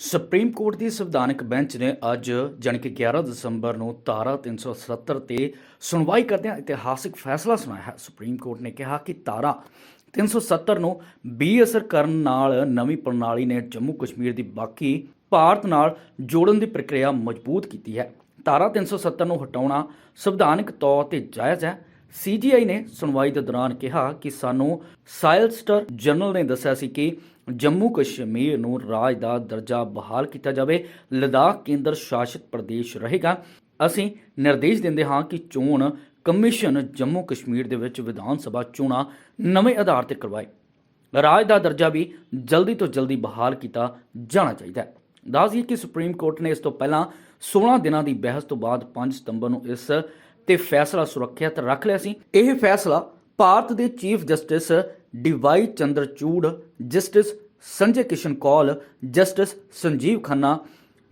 Supreme court ਦੀ ਸੰਵਿਧਾਨਕ bench ਨੇ ਅੱਜ ਜਾਣੀ ਕਿ 11 ਦਸੰਬਰ ਨੂੰ ਧਾਰਾ 370 ਤੇ ਸੁਣਵਾਈ ਕਰਦਿਆਂ ਇਤਿਹਾਸਿਕ ਫੈਸਲਾ ਸੁਣਾਇਆ ਹੈ। ਸੁਪਰੀਮ ਕੋਰਟ ਨੇ ਕਿਹਾ ਕਿ ਧਾਰਾ 370 ਨੂੰ ਬੇਅਸਰ ਕਰਨ ਨਾਲ ਨਵੀਂ ਪ੍ਰਣਾਲੀ ਨੇ ਜੰਮੂ ਕਸ਼ਮੀਰ ਦੀ ਬਾਕੀ ਭਾਰਤ ਨਾਲ ਜੋੜਨ ਦੀ ਪ੍ਰਕਿਰਿਆ ਮਜ਼ਬੂਤ ਕੀਤੀ ਹੈ। ਧਾਰਾ 370 ਨੂੰ ਹਟਾਉਣਾ ਸੰਵਿਧਾਨਕ ਤੌਰ ਤੇ ਜਾਇਜ਼ ਹੈ। ਸੀਜੀਆਈ ਨੇ ਸੁਣਵਾਈ ਦੇ ਦੌਰਾਨ ਕਿਹਾ ਕਿ ਸਾਨੂੰ ਸਾਇਲਸਟਰ ਜਨਰਲ ਨੇ ਦੱਸਿਆ ਸੀ ਕਿ ਜੰਮੂ ਕਸ਼ਮੀਰ ਨੂੰ ਰਾਜ ਦਾ ਦਰਜਾ ਬਹਾਲ ਕੀਤਾ ਜਾਵੇ, ਲਦਾਖ ਕੇਂਦਰ ਸ਼ਾਸਿਤ ਪ੍ਰਦੇਸ਼ ਰਹੇਗਾ। ਅਸੀਂ ਨਿਰਦੇਸ਼ ਦਿੰਦੇ ਹਾਂ ਕਿ ਚੋਣ ਕਮਿਸ਼ਨ ਜੰਮੂ ਕਸ਼ਮੀਰ ਦੇ ਵਿੱਚ ਵਿਧਾਨ ਸਭਾ ਚੋਣਾਂ ਨਵੇਂ ਆਧਾਰ ਤੇ ਕਰਵਾਏ। ਰਾਜ ਦਾ ਦਰਜਾ ਵੀ ਜਲਦੀ ਤੋਂ ਜਲਦੀ ਬਹਾਲ ਕੀਤਾ ਜਾਣਾ ਚਾਹੀਦਾ ਹੈ। ਦੱਸ ਦਈਏ ਕਿ ਸੁਪਰੀਮ ਕੋਰਟ ਨੇ ਇਸ ਤੋਂ ਪਹਿਲਾਂ 16 ਦਿਨਾਂ ਦੀ ਬਹਿਸ ਤੋਂ ਬਾਅਦ 5 ਸਤੰਬਰ ਨੂੰ ਇਸ ਤੇ ਫੈਸਲਾ ਸੁਰੱਖਿਅਤ ਰੱਖ ਲਿਆ ਸੀ। ਇਹ ਫੈਸਲਾ ਭਾਰਤ ਦੇ chief justice D Y Chandrachud justice Sanjay Kishan Kaul justice Sanjiv Khanna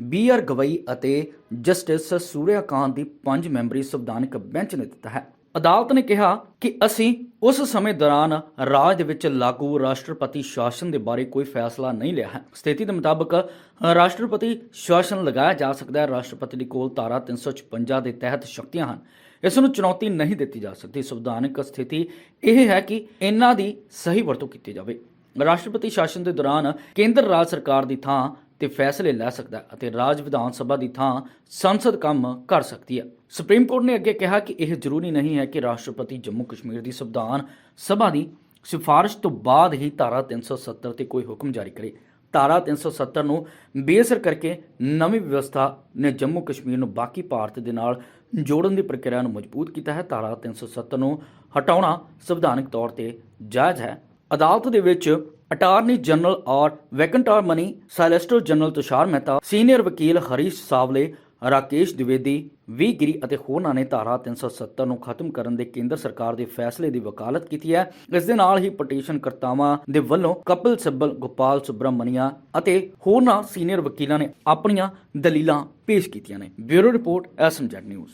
B R Gavai ਅਤੇ ਜਸਟਿਸ ਸੂਰਿਆਕਾਂਤ ਦੀ ਪੰਜ ਮੈਂਬਰੀ ਸੰਵਿਧਾਨਕ ਬੈਂਚ ਨੇ ਦਿੱਤਾ ਹੈ। ਅਦਾਲਤ ਨੇ ਕਿਹਾ ਕਿ ਅਸੀਂ ਉਸ ਸਮੇਂ ਦੌਰਾਨ ਰਾਜ ਦੇ ਵਿੱਚ ਲਾਗੂ ਰਾਸ਼ਟਰਪਤੀ ਸ਼ਾਸਨ ਦੇ ਬਾਰੇ ਕੋਈ ਫੈਸਲਾ ਨਹੀਂ ਲਿਆ ਹੈ। ਸਥਿਤੀ ਦੇ ਮੁਤਾਬਕ ਰਾਸ਼ਟਰਪਤੀ ਸ਼ਾਸਨ ਲਗਾਇਆ ਜਾ ਸਕਦਾ ਹੈ। ਰਾਸ਼ਟਰਪਤੀ ਦੇ ਕੋਲ ਧਾਰਾ 356 ਦੇ ਤਹਿਤ ਸ਼ਕਤੀਆਂ ਹਨ। ਇਸ ਨੂੰ ਚੁਣੌਤੀ ਨਹੀਂ ਦਿੱਤੀ ਜਾ ਸਕਦੀ। ਸੰਵਿਧਾਨਕ ਸਥਿਤੀ ਇਹ ਹੈ ਕਿ ਇਹਨਾਂ ਦੀ ਸਹੀ ਵਰਤੋਂ ਕੀਤੀ ਜਾਵੇ। ਰਾਸ਼ਟਰਪਤੀ ਸ਼ਾਸਨ ਦੇ ਦੌਰਾਨ ਕੇਂਦਰ ਰਾਜ ਸਰਕਾਰ ਦੀ ਥਾਂ ਤੇ ਫੈਸਲੇ ਲੈ ਸਕਦਾ ਹੈ ਅਤੇ ਰਾਜ ਵਿਧਾਨ ਸਭਾ ਦੀ ਥਾਂ ਸੰਸਦ ਕੰਮ ਕਰ ਸਕਦੀ ਹੈ। ਸੁਪਰੀਮ ਕੋਰਟ ਨੇ ਅੱਗੇ ਕਿਹਾ ਕਿ ਇਹ ਜ਼ਰੂਰੀ ਨਹੀਂ ਹੈ ਕਿ ਰਾਸ਼ਟਰਪਤੀ ਜੰਮੂ ਕਸ਼ਮੀਰ ਦੀ ਸੰਵਿਧਾਨ ਸਭਾ ਦੀ ਸਿਫਾਰਿਸ਼ ਤੋਂ ਬਾਅਦ ਹੀ ਧਾਰਾ 370 ਤੇ ਕੋਈ ਹੁਕਮ ਜਾਰੀ ਕਰੇ। ਧਾਰਾ 370 ਨੂੰ ਬੇਅਸਰ ਕਰਕੇ ਨਵੀਂ ਵਿਵਸਥਾ ਨੇ ਜੰਮੂ ਕਸ਼ਮੀਰ ਨੂੰ ਬਾਕੀ ਭਾਰਤ ਦੇ ਨਾਲ ਜੋੜਨ ਦੀ ਪ੍ਰਕਿਰਿਆ ਨੂੰ ਮਜ਼ਬੂਤ ਕੀਤਾ ਹੈ। ਧਾਰਾ 370 ਨੂੰ ਹਟਾਉਣਾ ਸੰਵਿਧਾਨਕ ਤੌਰ ਤੇ ਜਾਇਜ਼ ਹੈ। ਅਦਾਲਤ ਦੇ ਵਿੱਚ ਅਟਾਰਨੀ ਜਨਰਲ ਔਰ Venkataramani solicitor general Tushar Mehta senior ਵਕੀਲ ਹਰੀਸ਼ ਸਾਵਲੇ ਰਾਕੇਸ਼ ਦਿਵੇਦੀ ਵੀ ਗਿਰੀ ਅਤੇ ਹੋਰਨਾਂ ਨੇ ਧਾਰਾ 370 ਨੂੰ ਖਤਮ ਕਰਨ ਦੇ ਕੇਂਦਰ ਸਰਕਾਰ ਦੇ ਫੈਸਲੇ ਦੀ ਵਕਾਲਤ ਕੀਤੀ ਹੈ। ਇਸ ਦੇ ਨਾਲ ਹੀ ਪਟੀਸ਼ਨ ਕਰਤਾਵਾਂ ਦੇ ਵੱਲੋਂ ਕਪਿਲ ਸਿੱਬਲ, ਗੋਪਾਲ ਸੁਬਰਾਮਨੀਆ ਅਤੇ ਹੋਰਨਾਂ ਸੀਨੀਅਰ ਵਕੀਲਾਂ ਨੇ ਆਪਣੀਆਂ ਦਲੀਲਾਂ ਪੇਸ਼ ਕੀਤੀਆਂ ਨੇ। Bureau report, SMZ news.